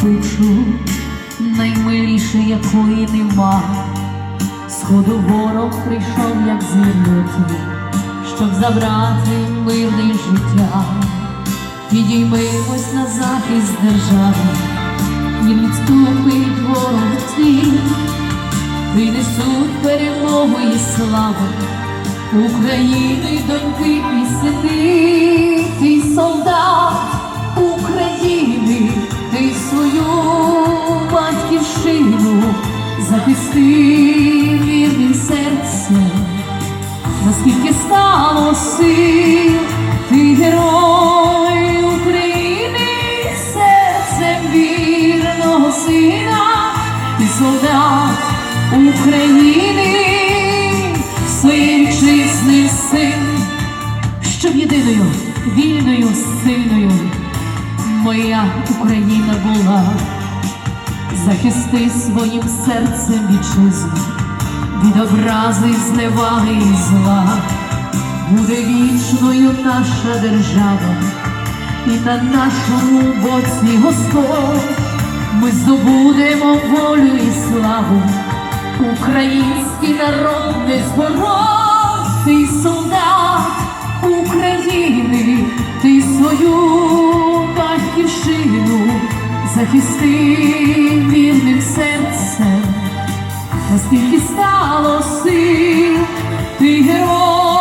кличу, наймиліше якої нема. Сходу ворог прийшов, як звірнути, щоб забрати мирне життя. Підіймемось на захист держави, і відступить ворог твій, принесуть перемогу і славу України, доньки і сини, захисти вірним серцем, наскільки стало сил, ти герой України, серцем вірного сина, ти солдат України, своїм вітчизни син, щоб єдиною, вільною, сильною моя Україна була. Захисти своїм серцем вітчизну від образи, зневаги і зла. Буде вічною наша держава, і на нашому боці Господь ми здобудемо волю і славу. Український народ не зборотий солдат України, ти свою батьківщину захисти вірним серцем, наскільки стало сил, ти герой.